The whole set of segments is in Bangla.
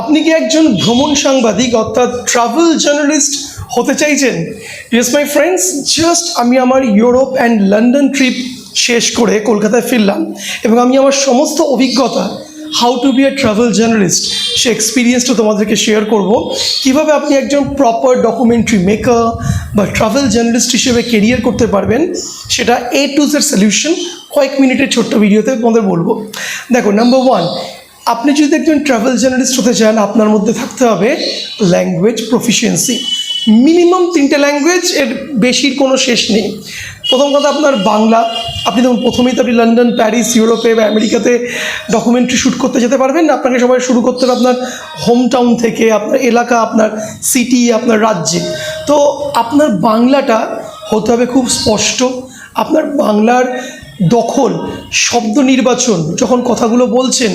আপনি কি একজন ভ্রমণ সাংবাদিক অর্থাৎ ট্রাভেল জার্নালিস্ট হতে চাইছেন? ইয়েস মাই ফ্রেন্ডস জাস্ট আমি আমার ইউরোপ অ্যান্ড লন্ডন ট্রিপ শেষ করে কলকাতায় ফিরলাম এবং আমি আমার সমস্ত অভিজ্ঞতা how to be a travel journalist সে এক্সপিরিয়েন্সটা তোমাদেরকে শেয়ার করব। কীভাবে আপনি একজন প্রপার ডকুমেন্টারি মেকার বা ট্রাভেল জার্নালিস্ট হিসেবে কেরিয়ার করতে পারবেন, সেটা এ টু জেড সলিউশন কয়েক মিনিটের ছোট্ট ভিডিওতে তোমাদের বলব। দেখো নাম্বার ওয়ান আপনি যদি একজন ট্রাভেল জার্নালিস্ট হতে চান, আপনার মধ্যে থাকতে হবে ল্যাঙ্গুয়েজ প্রফিসিয়েন্সি মিনিমাম তিনটে ল্যাঙ্গুয়েজ এর বেশির কোনো শেষ নেই। প্রথম কথা আপনার বাংলা। আপনি দেখুন প্রথমেই তো আপনি লন্ডন প্যারিস ইউরোপে বা আমেরিকাতে ডকুমেন্টারি শ্যুট করতে যেতে পারবেন আপনাকে সবাই শুরু করতে হবে আপনার হোম টাউন থেকে, আপনার এলাকা, আপনার সিটি আপনার রাজ্যে। তো আপনার বাংলাটা হতে হবে খুব স্পষ্ট। আপনার বাংলার দখল, শব্দ নির্বাচন, যখন কথাগুলো বলছেন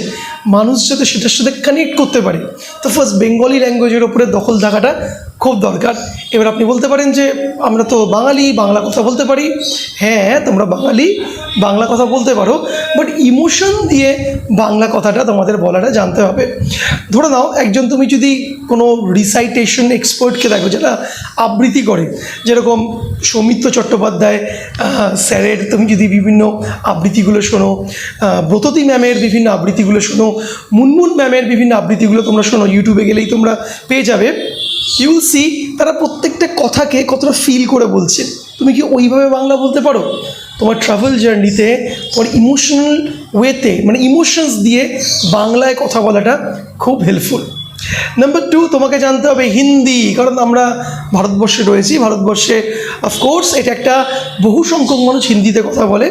মানুষ যাতে সেটার সাথে কানেক্ট করতে পারে। তো ফার্স্ট বেঙ্গলি ল্যাঙ্গুয়েজের ওপরে দখল থাকাটা খুব দরকার। এবার আপনি বলতে পারেন যে, আমরা তো বাঙালি, বাংলা কথা বলতে পারি। হ্যাঁ তোমরা বাঙালি, বাংলা কথা বলতে পারো বাট ইমোশন দিয়ে বাংলা কথাটা তোমাদের বলাটা জানতে হবে। ধরে নাও, একজন তুমি যদি কোনো রিসাইটেশন এক্সপার্টকে দেখো যেটা আবৃত্তি করে, যেরকম সৌমিত্র চট্টোপাধ্যায় স্যারের, তুমি যদি বিভিন্ন আবৃত্তিগুলো শোনো ব্রততী ম্যামের বিভিন্ন আবৃত্তিগুলো শোনো মুনমুন ম্যামের বিভিন্ন আবৃত্তিগুলো তোমরা শোনো ইউটিউবে গেলেই তোমরা পেয়ে যাবে। ইউ সি তারা প্রত্যেকটা কথাকে কতটা ফিল করে বলছে। তুমি কি ওইভাবে বাংলা বলতে পারো? তোমার ট্রাভেল জার্নিতে তোমার ইমোশনাল ওয়েতে মানে ইমোশনস দিয়ে বাংলায় কথা বলাটা খুব হেল্পফুল নাম্বার টু তোমাকে জানতে হবে হিন্দি কারণ আমরা ভারতবর্ষে রয়েছি ভারতবর্ষে অফকোর্স এটা একটা বহু সংখ্যক মানুষ হিন্দিতে কথা বলে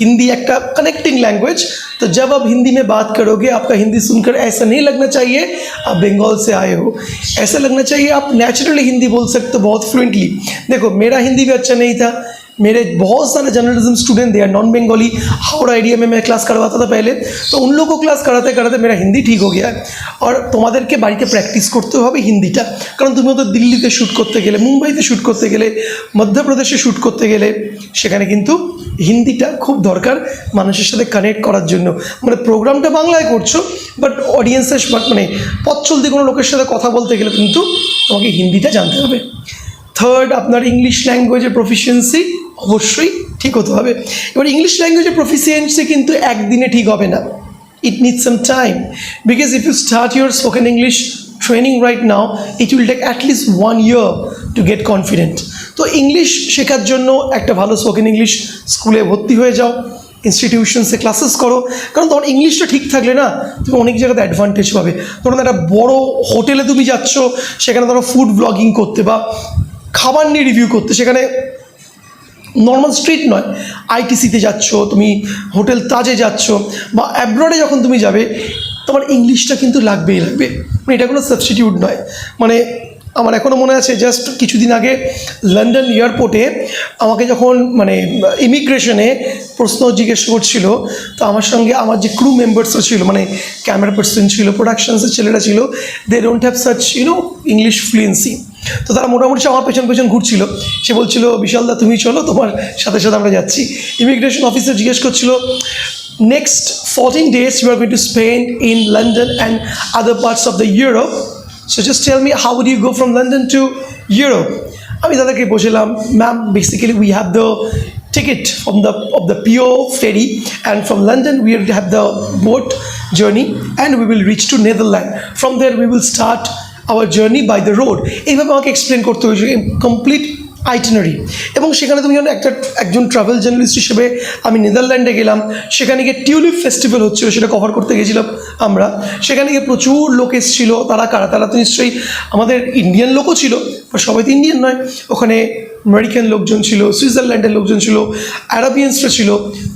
হিন্দি একটা कनेक्टिंग लैंग्वेज तो जब आप हिंदी में बात करोगे आपका हिंदी सुनकर ऐसा नहीं लगना चाहिए आप बंगाल से आए हो ऐसा लगना चाहिए आप नेचुरली हिंदी बोल सकते हो बहुत फ्लुएंटली देखो मेरा हिंदी भी अच्छा नहीं था मेरे बहुत सारे journalism student they are non Bengali Howrah area में मैं क्लास करवाता था पहले तो उन लोगों को क्लास कराते कराते मेरा हिंदी ठीक हो गया है और তোমাদেরকে বাড়িতে প্র্যাকটিস করতে হবে হিন্দিটা কারণ তুমি তো দিল্লিতে শ্যুট করতে গেলে মুম্বাইতে শ্যুট করতে গেলে মধ্যপ্রদেশে শ্যুট করতে গেলে সেখানে কিন্তু হিন্দিটা খুব দরকার মানুষের সাথে কানেক্ট করার জন্য মানে প্রোগ্রামটা বাংলায় করছো বাট অডিয়েন্সের মানে পথ চলতি কোনো লোকের সাথে কথা বলতে গেলে কিন্তু তোমাকে হিন্দিটা জানতে হবে থার্ড আপনার ইংলিশ ল্যাঙ্গুয়েজের প্রফিসিয়েন্সি অবশ্যই ঠিক হতে হবে। এবার ইংলিশ ল্যাঙ্গুয়েজের প্রফিসিয়েন্সি কিন্তু একদিনে ঠিক হবে না। It need some time because if you start your spoken English training right now it will take at least one year to get confident তো ইংলিশ শেখার জন্য একটা ভালো স্পোকেন ইংলিশ স্কুলে ভর্তি হয়ে যাও। ইনস্টিটিউশনসে ক্লাসেস করো। কারণ তোমার ইংলিশটা ঠিক থাকলে না, তুমি অনেক জায়গাতে অ্যাডভান্টেজ পাবে। ধরুন একটা বড় হোটেলে তুমি যাচ্ছ, সেখানে ধরো ফুড ব্লগিং করতে বা খাবার নিয়ে রিভিউ করতে, সেখানে নর্মাল স্ট্রিট নয়। আইটিসিতে যাচ্ছ, তুমি হোটেল তাজে যাচ্ছ, বা অ্যাব্রডে যখন তুমি যাবে, তোমার ইংলিশটা কিন্তু লাগবেই লাগবে। মানে এটা কোনো সাবস্টিটিউট নয়। মানে আমার এখনও মনে আছে জাস্ট কিছুদিন আগে লন্ডন এয়ারপোর্টে আমাকে যখন মানে ইমিগ্রেশনে প্রশ্ন জিজ্ঞেস করছিল, তো আমার সঙ্গে আমার যে ক্রু মেম্বার্সরা ছিল মানে ক্যামেরা পার্সন ছিল প্রোডাকশনসের ছেলেরা ছিল they don't have such you know English fluency তো তারা মোটামুটি আমার পেছন পেছন ঘুরছিল। সে বলছিল, বিশালদা, তুমি চলো, তোমার সাথে সাথে আমরা যাচ্ছি। ইমিগ্রেশন অফিসার জিজ্ঞেস করছিল next fourteen days you are going to spend in London and other parts of the Europe so just tell me how do you go from London to Europe আমি তাদেরকে বসেলাম ma'am basically we have the ticket from the, of the PO ferry and from London we will have the boat journey and we will reach to Netherlands. From we will start our journey by the road এইভাবে আমাকে এক্সপ্লেন করতে হয়েছে কমপ্লিট আইটিনারি এবং সেখানে তুমি একটা, একজন ট্রাভেল জার্নালিস্ট হিসেবে আমি নেদারল্যান্ডে গেলাম, সেখানে গিয়ে টিউলিপ ফেস্টিভ্যাল হচ্ছিল, সেটা কভার করতে গেছিলাম আমরা। সেখানে গিয়ে প্রচুর লোক এসেছিল, তারা কারা? তারা তো নিশ্চয়ই আমাদের ইন্ডিয়ান লোকও ছিল বা সবাই তো ইন্ডিয়ান নয়। ওখানে আমেরিকান লোকজন ছিল সুইজারল্যান্ডের লোকজন ছিল অ্যারাবিয়ানসরা ছিল।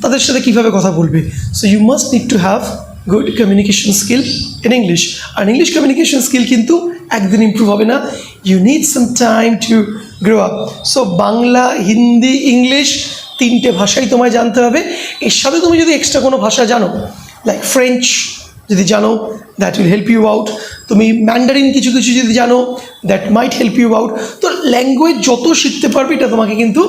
তাদের সাথে কীভাবে কথা বলবে? So you must need to have good communication skill in English R English communication skill কিন্তু একদিন ইম্প্রুভ হবে না। You need some time to grow up so Bangla, Hindi English তিনটে ভাষাই তোমায় জানতে হবে। এর সাথে তুমি যদি এক্সট্রা কোনো ভাষা জানো লাইক ফ্রেঞ্চ যদি জানো that will help you out তুমি ম্যান্ডারিন কিছু কিছু যদি জানো that might help you out তো ল্যাঙ্গুয়েজ যত শিখতে পারবে, এটা তোমাকে কিন্তু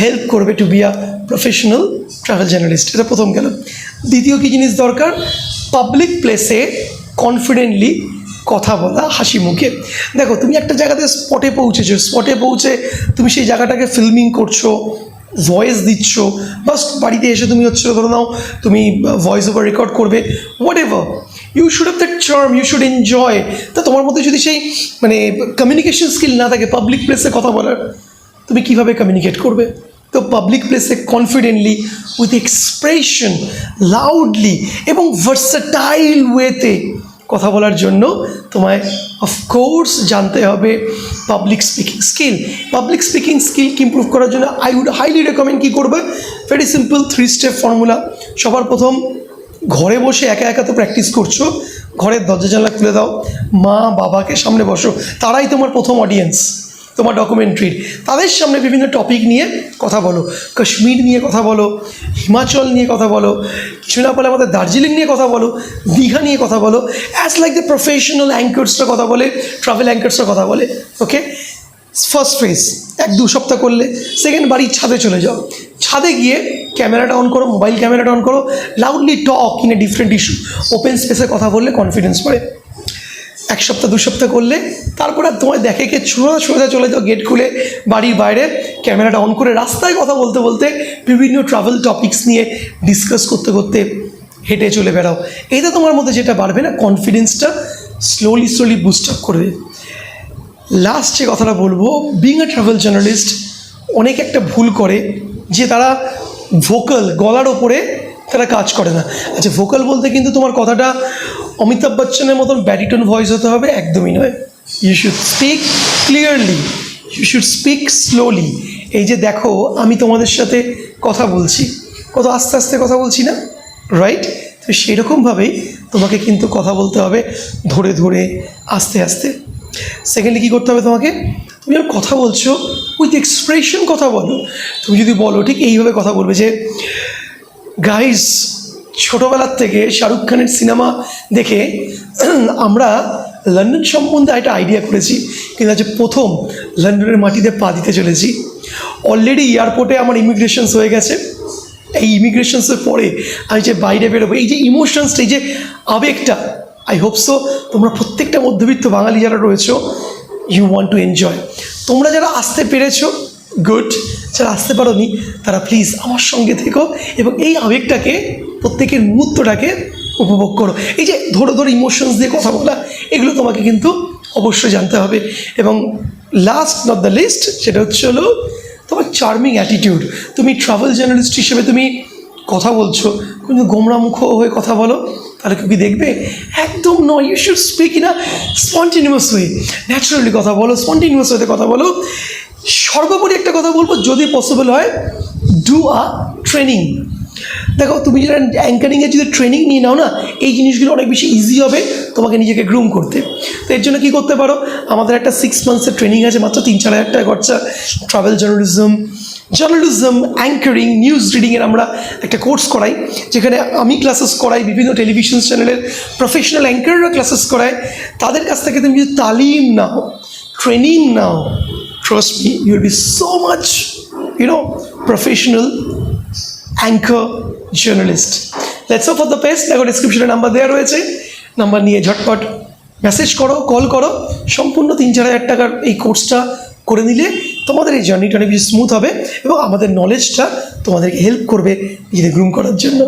হেল্প করবে to be a professional travel journalist এটা প্রথম গেল। দ্বিতীয় কী জিনিস দরকার? পাবলিক প্লেসে কনফিডেন্টলি কথা বলা, হাসি মুখে। দেখো, তুমি একটা জায়গাতে স্পটে পৌঁছেছো স্পটে পৌঁছে তুমি সেই জায়গাটাকে ফিল্মিং করছ ভয়েস দিচ্ছ, বাস বাড়িতে এসে তুমি হচ্ছে ধরো নাও, তুমি ভয়েস ওভার রেকর্ড করবে whatever you should have that charm you should enjoy তা তোমার মধ্যে যদি সেই মানে কমিউনিকেশন স্কিল না থাকে পাবলিক প্লেসে কথা বলার, তুমি কীভাবে কমিউনিকেট করবে? তো পাবলিক প্লেসে কনফিডেন্টলি উইথ এক্সপ্রেশন লাউডলি এবং ভার্সাটাইল ওয়েতে কথা বলার জন্য তোমায় অফকোর্স জানতে হবে public speaking skill public speaking স্কিলকে improve করার জন্য আই উড হাইলি রেকমেন্ড কী করবে? Very simple three step formula সবার প্রথম ঘরে বসে একা একা তো প্র্যাকটিস করছ, ঘরের দরজা জানলা খুলে দাও, মা বাবাকে সামনে বসো, তারাই তোমার প্রথম অডিয়েন্স তোমার ডকুমেন্টারির তাদের সামনে বিভিন্ন টপিক নিয়ে কথা বলো। কাশ্মীর নিয়ে কথা বলো, হিমাচল নিয়ে কথা বলো, কিছু না বলে আমাদের দার্জিলিং নিয়ে কথা বলো, দীঘা নিয়ে কথা বলো অ্যাজ লাইক দ্য প্রফেশনাল অ্যাঙ্কার্সরা কথা বলে ট্রাভেল অ্যাঙ্কার্সরা কথা বলে ওকে ফার্স্ট ফেজ এক দু সপ্তাহ করলে সেকেন্ড বাড়ির ছাদে চলে যাও। ছাদে গিয়ে ক্যামেরাটা অন করো মোবাইল ক্যামেরাটা অন করো loudly talk in a different issue open স্পেসে কথা বললে কনফিডেন্স বাড়ে। এক সপ্তাহ, দু সপ্তাহ করলে তারপর আর তোমায় দেখে কে সোজা সোজা চলে যাও গেট খুলে বাড়ির বাইরে। ক্যামেরাটা অন করে রাস্তায় কথা বলতে বলতে বিভিন্ন ট্রাভেল টপিকস নিয়ে ডিসকাস করতে করতে হেঁটে চলে বেড়াও। এতে তোমার মধ্যে যেটা বাড়বে না কনফিডেন্সটা স্লোলি স্লোলি বুস্ট আপ করবে। লাস্ট যে কথাটা বলব বিং আ ট্রাভেল জার্নালিস্ট অনেক একটা ভুল করে যে তারা ভোকাল গলার ওপরে তারা কাজ করে না। আচ্ছা ভোকাল বলতে কিন্তু তোমার কথাটা অমিতাভ বচ্চনের মতন ব্যারিটন ভয়েস হতে হবে একদমই নয়। You should speak clearly you should speak slowly এই যে দেখো, আমি তোমাদের সাথে কথা বলছি। কত আস্তে আস্তে কথা বলছি না? রাইট তো সেরকমভাবেই তোমাকে কিন্তু কথা বলতে হবে ধরে ধরে, আস্তে আস্তে। সেকেন্ডলি কী করতে হবে তোমাকে? তুমি যখন কথা বলছো উইথ এক্সপ্রেশন কথা বলো। তুমি যদি বলো, ঠিক এইভাবে কথা বলবে যে গাইজ ছোটোবেলার থেকে শাহরুখ খানের সিনেমা দেখে আমরা লন্ডন সম্বন্ধে একটা আইডিয়া করেছি কিন্তু আজ প্রথম লন্ডনের মাটিতে পা দিতে চলেছি। অলরেডি এয়ারপোর্টে আমার ইমিগ্রেশনস হয়ে গেছে। এই ইমিগ্রেশনসের পরে আমি যে বাইরে বেরোবো, এই যে ইমোশনসটা এই যে আবেগটা আই হোপ সো তোমরা প্রত্যেকটা মধ্যবিত্ত বাঙালি যারা রয়েছো ইউ ওয়ান্ট টু এনজয় তোমরা যারা আসতে পেরেছ গুড যারা আসতে পারোনি, তারা প্লিজ আমার সঙ্গে থেকো এবং এই আবেগটাকে প্রত্যেকের মুহূর্তটাকে উপভোগ করো। এই যে ধরো ধরো ইমোশনস দিয়ে কথা বলা, এগুলো তোমাকে কিন্তু অবশ্যই জানতে হবে। এবং লাস্ট নট দ্য লিস্ট সেটা হচ্ছে হলো তোমার চার্মিং অ্যাটিটিউড তুমি ট্রাভেল জার্নালিস্ট হিসেবে তুমি কথা বলছো কিন্তু গোমরামুখ হয়ে কথা বলো, তাহলে কেউ কি দেখবে? একদম নয় you should speak in a spontaneous way naturally কথা বলো স্পন্টিনিউয়াস ওয়েতে কথা বলো। সর্বোপরি একটা কথা বলব, যদি পসিবল হয় ডু আ ট্রেনিং দেখো, তুমি যেটা অ্যাঙ্কারিংয়ের যদি ট্রেনিং নিয়ে নাও না, এই জিনিসগুলো অনেক বেশি ইজি হবে তোমাকে নিজেকে গ্রুম করতে। তো এর জন্য কী করতে পারো? আমাদের একটা সিক্স মান্থসের ট্রেনিং আছে, মাত্র তিন চার হাজার টাকা খরচা। Travel journalism journalism anchoring news রিডিংয়ের আমরা একটা কোর্স করাই, যেখানে আমি ক্লাসেস করাই বিভিন্ন টেলিভিশন চ্যানেলের প্রফেশনাল অ্যাঙ্কাররা ক্লাসেস করায়। তাদের কাছ থেকে তুমি যদি তালিম নাও training now trust me you be so much you know professional anchor journalist let's for the paste দেখো ডিসক্রিপশনে নাম্বার দেওয়া রয়েছে। নাম্বার নিয়ে ঝটপট মেসেজ করো কল করো। সম্পূর্ণ তিন চার হাজার টাকার এই কোর্সটা করে নিলে তোমাদের এই জার্নিটা অনেক বেশি স্মুথ হবে এবং আমাদের নলেজটা তোমাদেরকে হেল্প করবে নিজেদের গ্রুম করার জন্য।